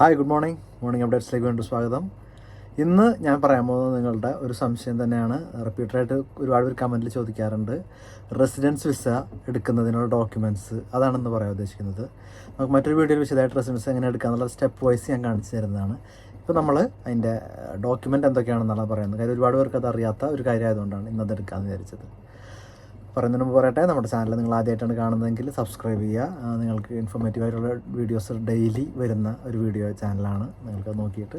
Hi good morning morning അപ്ഡേറ്റ്സിലേക്ക് വീണ്ടും സ്വാഗതം. ഇന്ന് ഞാൻ പറയാൻ പോകുന്നത് നിങ്ങളുടെ ഒരു സംശയം തന്നെയാണ്. റിപ്പീറ്റഡായിട്ട് ഒരുപാട് പേര് കമന്റിൽ ചോദിക്കാറുണ്ട്. റെസിഡൻസ് വിസ എടുക്കുന്നതിനുള്ള ഡോക്യുമെന്റ്സ് അതാണെന്ന് പറയാൻ ഉദ്ദേശിക്കുന്നത്. നമുക്ക് മറ്റൊരു വീഡിയോയിൽ വിശദമായിട്ട് റെസിഡൻസ് എങ്ങനെ എടുക്കാന്നുള്ള സ്റ്റെപ്പ് വൈസ് ഞാൻ കാണിച്ചു തരുന്നതാണ്. ഇപ്പോൾ നമ്മൾ അതിന്റെ ഡോക്യുമെന്റ് എന്തൊക്കെയാണെന്നാണ് പറയുന്നത്. കാര്യം ഒരുപാട് പേർക്ക് അത് അറിയാത്ത ഒരു കാര്യമായതുകൊണ്ടാണ് ഇന്നത് എടുക്കാമെന്ന് വിചാരിച്ചത്. പറയുന്നതിന് മുമ്പ് പറയട്ടെ നമ്മുടെ ചാനൽ നിങ്ങൾ ആദ്യമായിട്ടാണ് കാണുന്നതെങ്കിൽ സബ്സ്ക്രൈബ് ചെയ്യുക. നിങ്ങൾക്ക് ഇൻഫോർമേറ്റീവ് ആയിട്ടുള്ള വീഡിയോസ് ഡെയിലി വരുന്ന ഒരു വീഡിയോ ചാനലാണ് നിങ്ങൾക്ക് നോക്കിയിട്ട്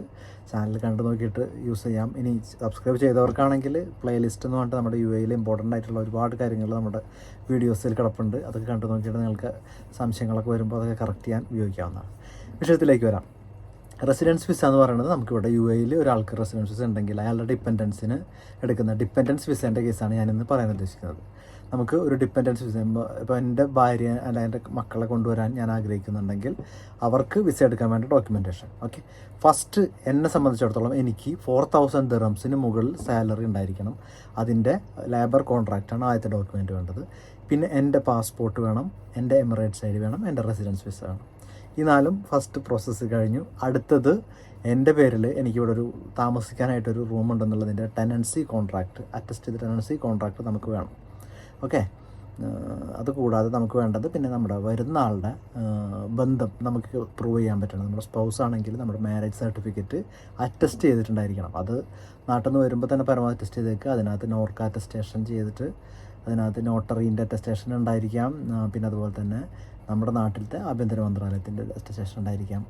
ചാനൽ കണ്ടു നോക്കിയിട്ട് യൂസ് ചെയ്യാം. ഇനി സബ്സ്ക്രൈബ് ചെയ്തവർക്കാണെങ്കിൽ പ്ലേലിസ്റ്റ് എന്ന് പറഞ്ഞിട്ട് നമ്മുടെ യു എയിൽ ഇമ്പോർട്ടന്റ് ആയിട്ടുള്ള ഒരുപാട് കാര്യങ്ങൾ നമ്മുടെ വീഡിയോസിൽ കിടപ്പുണ്ട്. അതൊക്കെ കണ്ടു നോക്കിയിട്ട് നിങ്ങൾക്ക് സംശയങ്ങളൊക്കെ വരുമ്പോൾ അതൊക്കെ കറക്റ്റ് ചെയ്യാൻ ഉപയോഗിക്കാവുന്നതാണ്. വിഷയത്തിലേക്ക് വരാം. റെസിഡൻസ് വിസ എന്ന് പറയുന്നത് നമുക്കിവിടെ യു എയിൽ ഒരാൾക്ക് റെസിഡൻസ് വിസ ഉണ്ടെങ്കിൽ അയാളുടെ ഡിപ്പെൻഡൻസിന് എടുക്കുന്ന ഡിപ്പെൻഡൻസ് വിസേന്റെ കേസാണ് ഞാനിന്ന് പറയാൻ ഉദ്ദേശിക്കുന്നത്. നമുക്ക് ഒരു ഡിപ്പെൻഡൻസ് വിസ ഇപ്പോൾ എന്റെ ഭാര്യ അല്ല എന്റെ മക്കളെ കൊണ്ടുവരാൻ ഞാൻ ആഗ്രഹിക്കുന്നുണ്ടെങ്കിൽ അവർക്ക് വിസ എടുക്കാൻ വേണ്ട ഡോക്യുമെന്റേഷൻ ഓക്കെ ഫസ്റ്റ് എന്നെ സംബന്ധിച്ചിടത്തോളം എനിക്ക് ഫോർ തൗസൻഡ് ദിറംസിന് മുകളിൽ സാലറി ഉണ്ടായിരിക്കണം. അതിന്റെ ലേബർ കോൺട്രാക്റ്റാണ് ആദ്യത്തെ ഡോക്യുമെന്റ് വേണ്ടത്. പിന്നെ എന്റെ പാസ്പോർട്ട് വേണം എന്റെ എമിറേറ്റ്സ് ഐ ഡി വേണം എന്റെ റെസിഡൻസ് വിസ വേണം. ഈ നാലും ഫസ്റ്റ് പ്രോസസ്സ് കഴിഞ്ഞു. അടുത്തത് എന്റെ പേരിൽ എനിക്കിവിടെ ഒരു താമസിക്കാനായിട്ടൊരു റൂം ഉണ്ടെന്നുള്ളതിന്റെ ടെനൻസി കോൺട്രാക്റ്റ് അറ്റസ്റ്റ് ചെയ്ത ടെനൻസി കോൺട്രാക്റ്റ് നമുക്ക് വേണം. ഓക്കെ? അത് കൂടാതെ നമുക്ക് വേണ്ടത് പിന്നെ നമ്മുടെ വരുന്ന ആളുടെ ബന്ധം നമുക്ക് പ്രൂവ് ചെയ്യാൻ പറ്റണം. നമ്മുടെ സ്പൗസ് ആണെങ്കിൽ നമ്മുടെ മാരേജ് സർട്ടിഫിക്കറ്റ് അറ്റസ്റ്റ് ചെയ്തിട്ടുണ്ടായിരിക്കണം. അത് നാട്ടിൽ നിന്ന് വരുമ്പോൾ തന്നെ പരമാവധി അറ്റസ്റ്റ് ചെയ്തേക്കുക അതിനകത്ത് നോർക്ക അറ്റസ്റ്റേഷൻ ചെയ്തിട്ട് അതിനകത്ത് നോട്ടറീന്റെ അറ്റസ്റ്റേഷൻ ഉണ്ടായിരിക്കാം. പിന്നെ അതുപോലെ തന്നെ നമ്മുടെ നാട്ടിലത്തെ ആഭ്യന്തര മന്ത്രാലയത്തിന്റെ അറ്റസ്റ്റേഷൻ ഉണ്ടായിരിക്കാം.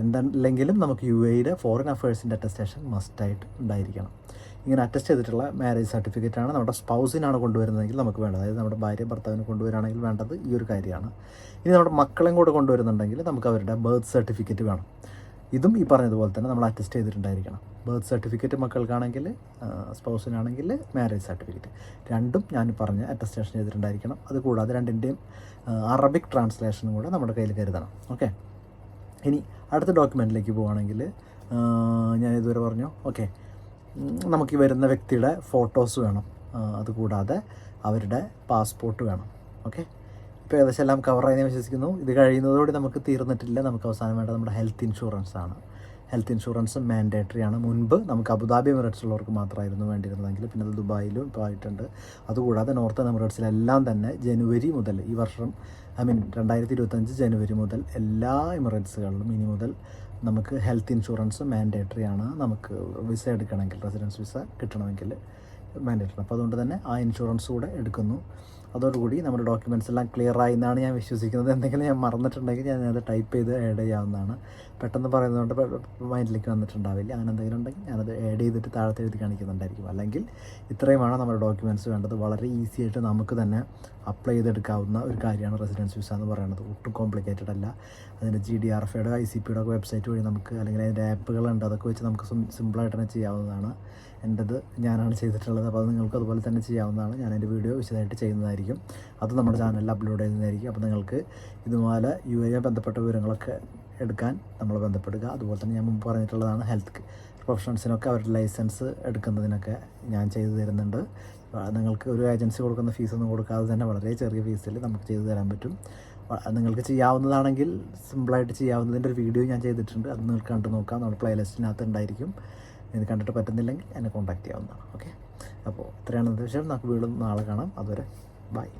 എന്തല്ലെങ്കിലും നമുക്ക് യു എയുടെ ഫോറിൻ അഫയേഴ്സിന്റെ അറ്റസ്റ്റേഷൻ മസ്റ്റായിട്ട് ഉണ്ടായിരിക്കണം. ഇങ്ങനെ അറ്റസ്റ്റ് ചെയ്തിട്ടുള്ള മാരേജ് സർട്ടിഫിക്കറ്റാണ് നമ്മുടെ സ്പൗസിനാണ് കൊണ്ടുവരുന്നതെങ്കിൽ നമുക്ക് വേണ്ടത്. അതായത് നമ്മുടെ ഭാര്യ ഭർത്താവിന് കൊണ്ടുവരാണെങ്കിൽ വേണ്ടത് ഈ ഒരു കാര്യമാണ്. ഇനി നമ്മുടെ മക്കളെയും കൂടെ കൊണ്ടുവരുന്നുണ്ടെങ്കിൽ നമുക്ക് അവരുടെ ബർത്ത് സർട്ടിഫിക്കറ്റ് വേണം. ഇതും ഈ പറഞ്ഞതുപോലെ തന്നെ നമ്മൾ അറ്റസ്റ്റ് ചെയ്തിട്ടുണ്ടായിരിക്കണം. ബർത്ത് സർട്ടിഫിക്കറ്റ് മക്കൾക്കാണെങ്കിൽ സ്പൗസിനാണെങ്കിൽ മാരേജ് സർട്ടിഫിക്കറ്റ് രണ്ടും ഞാൻ പറഞ്ഞ അറ്റസ്റ്റേഷൻ ചെയ്തിട്ടുണ്ടായിരിക്കണം. അതുകൂടാതെ രണ്ടിന്റെയും അറബിക് ട്രാൻസ്ലേഷനും കൂടെ നമ്മുടെ കയ്യിൽ കരുതണം. ഓക്കെ ഇനി അടുത്ത ഡോക്യുമെന്റിലേക്ക് പോവുകയാണെങ്കിൽ ഞാൻ ഇതുവരെ പറഞ്ഞു. ഓക്കെ നമുക്ക് വരുന്ന വ്യക്തിയുടെ ഫോട്ടോസ് വേണം. അതുകൂടാതെ അവരുടെ പാസ്പോർട്ട് വേണം. ഓക്കെ ഇപ്പോൾ ഏകദേശം എല്ലാം കവറായി വിശ്വസിക്കുന്നു. ഇത് കഴിയുന്നതോടെ നമുക്ക് തീർന്നിട്ടില്ല. നമുക്ക് അവസാനം വേണ്ടത് നമ്മുടെ ഹെൽത്ത് ഇൻഷുറൻസ് ആണ്. ഹെൽത്ത് ഇൻഷുറൻസ് മാൻഡേറ്ററി ആണ് മുൻപ് നമുക്ക് അബുദാബി എമിറേറ്റ്സ് ഉള്ളവർക്ക് മാത്രമായിരുന്നു വേണ്ടിയിരുന്നതെങ്കിൽ പിന്നെ അത് ദുബായിലും ഇപ്പോൾ ആയിട്ടുണ്ട്. അതുകൂടാതെ നോർത്ത് എമിറേറ്റ്സിലെല്ലാം തന്നെ ജനുവരി മുതൽ ഈ വർഷം ഐ മീൻ രണ്ടായിരത്തി ഇരുപത്തഞ്ച് ജനുവരി മുതൽ എല്ലാ എമിറേറ്റ്സുകളിലും ഇനി മുതൽ നമുക്ക് ഹെൽത്ത് ഇൻഷുറൻസ് മാൻഡേറ്ററി ആണ് നമുക്ക് വിസ എടുക്കണമെങ്കിൽ റെസിഡൻസ് വിസ കിട്ടണമെങ്കിൽ മാൻഡേറ്ററി അപ്പോൾ അതുകൊണ്ട് തന്നെ ആ ഇൻഷുറൻസ് കൂടെ എടുക്കുന്നു. അതോടുകൂടി നമ്മുടെ ഡോക്യുമെന്റ്സ് എല്ലാം ക്ലിയർ ആയി എന്നാണ് ഞാൻ വിശ്വസിക്കുന്നത്. എന്തെങ്കിലും ഞാൻ മറന്നിട്ടുണ്ടെങ്കിൽ ഞാൻ അത് ടൈപ്പ് ചെയ്ത് ആഡ് ചെയ്യാവുന്നതാണ്. പെട്ടെന്ന് പറയുന്നതുകൊണ്ട് മൈൻഡിലേക്ക് വന്നിട്ടുണ്ടാവില്ല. അങ്ങനെ എന്തെങ്കിലും ഉണ്ടെങ്കിൽ ഞാനത് ആഡ് ചെയ്തിട്ട് താഴത്തെ എഴുതി കാണിക്കുന്നുണ്ടായിരിക്കും. അല്ലെങ്കിൽ ഇത്രയുമാണ് നമ്മുടെ ഡോക്യുമെന്റ്സ് വേണ്ടത്. വളരെ ഈസി ആയിട്ട് നമുക്ക് തന്നെ അപ്ലൈ ചെയ്തെടുക്കാവുന്ന ഒരു കാര്യമാണ് റെസിഡൻസ് വിസ എന്ന് പറയുന്നത്. ഒട്ടും കോംപ്ലിക്കേറ്റഡ് അല്ല. അതിന്റെ G D R F I C പിയുടെ വെബ്സൈറ്റ് വഴി നമുക്ക് അല്ലെങ്കിൽ അതിന്റെ ആപ്പുകളുണ്ട് അതൊക്കെ വെച്ച് നമുക്ക് സിമ്പിളായിട്ട് തന്നെ ചെയ്യാവുന്നതാണ്. എന്റെത് ഞാനാണ് ചെയ്തിട്ടുള്ളത്. അപ്പോൾ അത് നിങ്ങൾക്ക് അതുപോലെ തന്നെ ചെയ്യാവുന്നതാണ്. ഞാൻ എന്റെ വീഡിയോ വിശദമായിട്ട് ചെയ്യുന്നതായിരിക്കും. അത് നമ്മുടെ ചാനലിൽ അപ്ലോഡ് ചെയ്യുന്നതായിരിക്കും. അപ്പോൾ നിങ്ങൾക്ക് ഇതുപോലെ യു എ ബന്ധപ്പെട്ട വിവരങ്ങളൊക്കെ എടുക്കാൻ നമ്മൾ ബന്ധപ്പെടുക. അതുപോലെ തന്നെ ഞാൻ മുമ്പ് പറഞ്ഞിട്ടുള്ളതാണ് ഹെൽത്ത് പ്രൊഫഷണൽസിനൊക്കെ അവരുടെ ലൈസൻസ് എടുക്കുന്നതിനൊക്കെ ഞാൻ ചെയ്തു തരുന്നുണ്ട്. നിങ്ങൾക്ക് ഒരു ഏജൻസി കൊടുക്കുന്ന ഫീസൊന്നും കൊടുക്കാതെ തന്നെ വളരെ ചെറിയ ഫീസിൽ നമുക്ക് ചെയ്തു തരാൻ പറ്റും. നിങ്ങൾക്ക് ചെയ്യാവുന്നതാണെങ്കിൽ സിമ്പിളായിട്ട് ചെയ്യാവുന്നതിന്റെ ഒരു വീഡിയോ ഞാൻ ചെയ്തിട്ടുണ്ട്. അത് നിങ്ങൾക്ക് കണ്ടു നോക്കാം. നമ്മുടെ പ്ലേലിസ്റ്റിനകത്ത് ഉണ്ടായിരിക്കും. ഇത് കണ്ടിട്ട് പറ്റുന്നില്ലെങ്കിൽ എന്നെ കോൺടാക്റ്റ് ചെയ്യാവുന്നതാണ്. ഓക്കെ അപ്പോൾ ഇത്രയാണ് വിഷയം നമുക്ക് വീണ്ടും നാളെ കാണാം. അതുവരെ Bye.